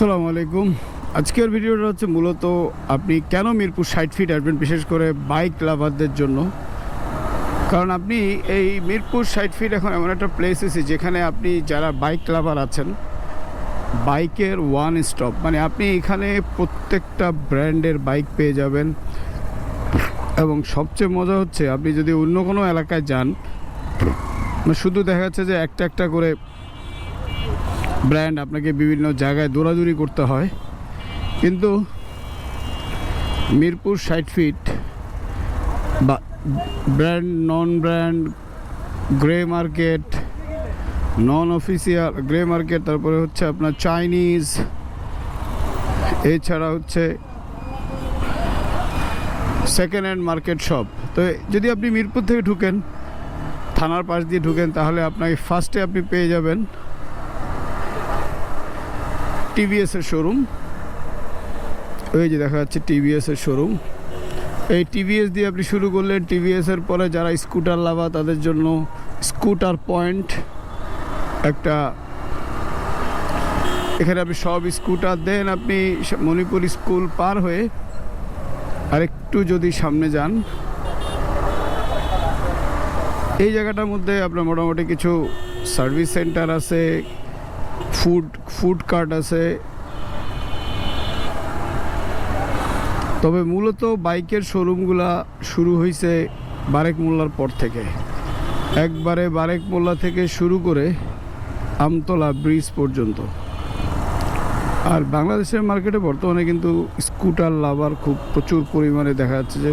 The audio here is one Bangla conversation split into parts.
আসসালামু আলাইকুম। আজকের ভিডিওটা হচ্ছে মূলত আপনি কেন মিরপুর ষাট ফিট আসবেন, বিশেষ করে বাইক লাভারদের জন্য? কারণ আপনি এই মিরপুর ষাট ফিট এখন এমন একটা প্লেস এসে যেখানে আপনি যারা বাইক লাভার আছেন বাইকের ওয়ান স্টপ মানে আপনি এখানে প্রত্যেকটা ব্র্যান্ডের বাইক পেয়ে যাবেন। এবং সবচেয়ে মজা হচ্ছে, আপনি যদি অন্য কোনো এলাকায় যান মানে শুধু দেখা যাচ্ছে যে একটা একটা করে ব্র্যান্ড আপনাকে বিভিন্ন জায়গায় দৌড়াদৌড়ি করতে হয়। কিন্তু মিরপুর ষাট ফিট বা brand non brand grey market non official grey market, তারপরে হচ্ছে আপনার চাইনিজ, এছাড়া হচ্ছে সেকেন্ড হ্যান্ড মার্কেট শপ তো যদি আপনি মিরপুর থেকে ঢুকেন, থানার পাশ দিয়ে ঢুকেন, তাহলে আপনাকে ফার্স্টে আপনি পেয়ে যাবেন টিভিএস এর শোরুম ওই যে দেখা যাচ্ছে টিভিএস এর শোরুম এই টিভিএস দিয়ে আপনি শুরু করলেন। টিভিএস এর পরে যারা স্কুটার লাভা তাদের জন্য স্কুটার পয়েন্ট একটা এখানে আপনি সব স্কুটার দেন আপনি মণিপুর স্কুল পার হয়ে। আরেকটু যদি সামনে যান। এই জায়গাটার মধ্যে আপনার মোটামুটি কিছু সার্ভিস সেন্টার আছে। ফুড ফুড কার্ট আছে। তবে মূলত বাইকের শোরুমগুলা শুরু হয়েছে বারেক মোল্লার পর থেকে। একবারে বারেক মোল্লা থেকে শুরু করে আমতলা ব্রিজ পর্যন্ত। আর বাংলাদেশের মার্কেটে বর্তমানে কিন্তু স্কুটার লাভার খুব প্রচুর পরিমাণে দেখা যাচ্ছে যে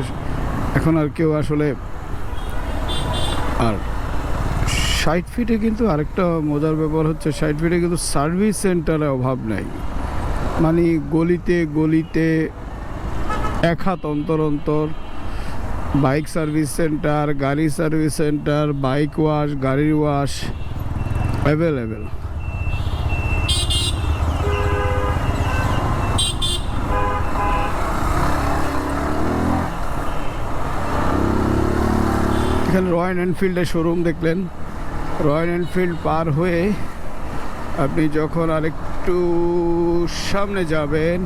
এখন আর কেউ আসলে আর ষাট ফিটে কিন্তু আরেকটা মজার ব্যাপার হচ্ছে, ষাট ফিটে কিন্তু সার্ভিস সেন্টারে অভাব নেই। মানে গলিতে গলিতে এক হাত অন্তর অন্তর বাইক সার্ভিস সেন্টার গাড়ি সার্ভিস সেন্টার বাইক ওয়াশ গাড়ির ওয়াশ অ্যাভেলেবেল এখানে রয়্যাল এনফিল্ডের শোরুম দেখলেন। রয়্যাল এনফিল্ড পার হয়ে আপনি যখন আরেকটু সামনে যাবেন,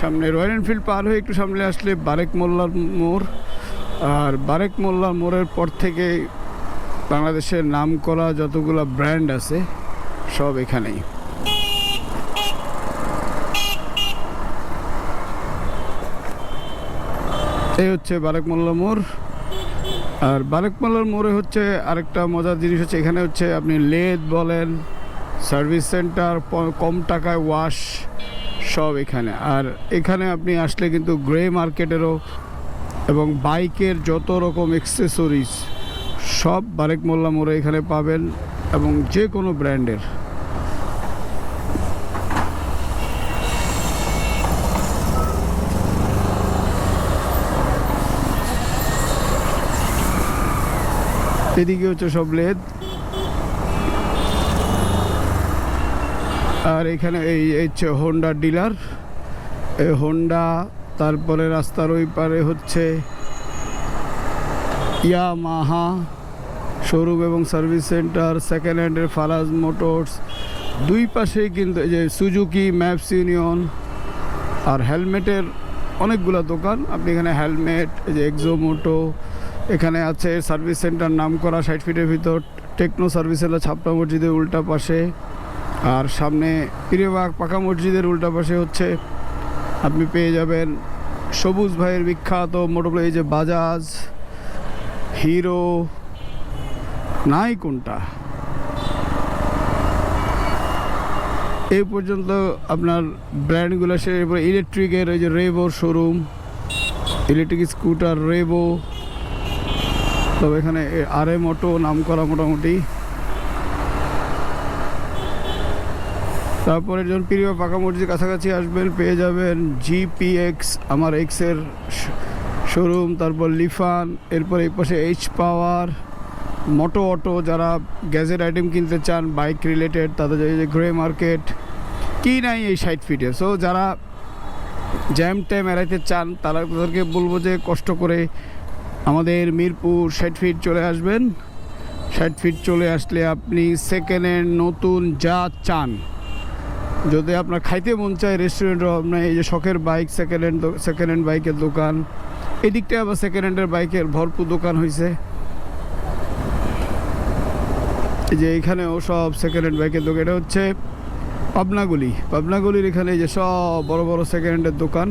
সামনে রয়্যাল এনফিল্ড পার হয়ে একটু সামনে আসলে বারেক মোল্লার মোড়। আর বারেক মোল্লার মোড়ের পর থেকে বাংলাদেশের নাম করা যতগুলো ব্র্যান্ড আছে, সব এখানেই। এই হচ্ছে বারেক মোল্লা মোড়। আর বারেকমালার মোড়ে হচ্ছে আরেকটা মজার জিনিস হচ্ছে, এখানে হচ্ছে আপনি লেদ বলেন, সার্ভিস সেন্টার কম টাকায় ওয়াশ সব এখানে। আর এখানে আপনি আসলে কিন্তু গ্রে মার্কেটেরও এবং বাইকের যত রকম এক্সেসরিজ সব বারেক মোল্লা মোড়ে এখানে পাবেন এবং যে কোনো ব্র্যান্ডের। এদিকে হচ্ছে সব লেদ। আর এখানে এই হচ্ছে হোন্ডা ডিলার। এই হোন্ডা তারপরে রাস্তার ওই পারে হচ্ছে ইয়ামাহা শোরুম এবং সার্ভিস সেন্টার সেকেন্ড হ্যান্ডের ফারাজ মোটরস দুই পাশেই কিন্তু যে সুজুকি ম্যাপস ইউনিয়ন আর হেলমেটের অনেকগুলো দোকান। আপনি এখানে হেলমেট এই যে এক্সোমোটো এখানে আছে সার্ভিস সেন্টার নাম করা ষাট ফিটের ভিতর, টেকনো সার্ভিস হলো ছাপড়া মসজিদের উল্টা পাশে। আর সামনে পিরেবাগ পাকা মসজিদের উল্টা পাশে হচ্ছে, আপনি পেয়ে যাবেন সবুজ ভাইয়ের বিখ্যাত মোটর এই যে বাজাজ, হিরো নাই কোনটা এই পর্যন্ত আপনার ব্র্যান্ডগুলো সে ইলেকট্রিকের ওই যে রেভোর শোরুম ইলেকট্রিক স্কুটার রেভো তবে এখানে আর এম অটো নাম করা মোটামুটি। তারপরে যখন প্রিয় পাকা মসজিদ কাছাকাছি আসবেন, পেয়ে যাবেন জিপিএক্স আমার এক্সের শোরুম তারপর লিফান, এরপর এই পাশে এইচ পাওয়ার মোটো অটো যারা গ্যাজেট আইটেম কিনতে চান বাইক রিলেটেড তাদের যে গ্রে মার্কেট কি নাই এই ষাট ফিটে সো যারা জ্যাম ট্যাম এড়াইতে চান, তারা তাদেরকে বলব যে কষ্ট করে আমাদের মিরপুর ষাট ফিট চলে আসবেন। ষাট ফিট চলে আসলে আপনি সেকেন্ড হ্যান্ড নতুন যা চান। যদি আপনার খাইতে মন চায় রেস্টুরেন্টও আপনার এই যে শখের bike second hand second hand বাইকের দোকান। এদিকটায় আবার সেকেন্ড হ্যান্ডের বাইকের ভরপুর দোকান হয়েছে এই যে এখানেও সব সেকেন্ড হ্যান্ড বাইকের দোকান। এটা হচ্ছে পাবনাগুলি পাবনাগুলির এখানে যে সব বড় বড় সেকেন্ড হ্যান্ডের দোকান।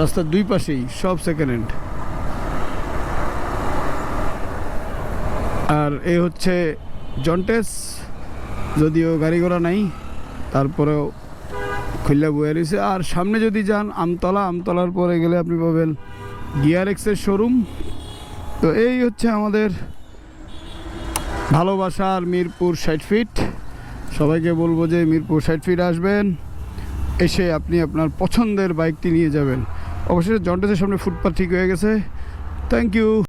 রাস্তার দুই পাশেই সব সেকেন্ড হ্যান্ড আর এ হচ্ছে জন্টেস যদিও গাড়ি ঘোড়া নাই, তারপরেও খুললা বয়ে রয়েছে আর সামনে যদি যান, আমতলা, আমতলার পরে গেলে আপনি পাবেন গিয়ার এক্সের শোরুম তো এই হচ্ছে আমাদের ভালোবাসার মিরপুর ষাট ফিট সবাইকে বলব যে মিরপুর ষাট ফিট আসবেন, এসে আপনি আপনার পছন্দের বাইকটি নিয়ে যাবেন। অবশ্যই জন্টেসের সামনে ফুটপাথ ঠিক হয়ে গেছে। Thank you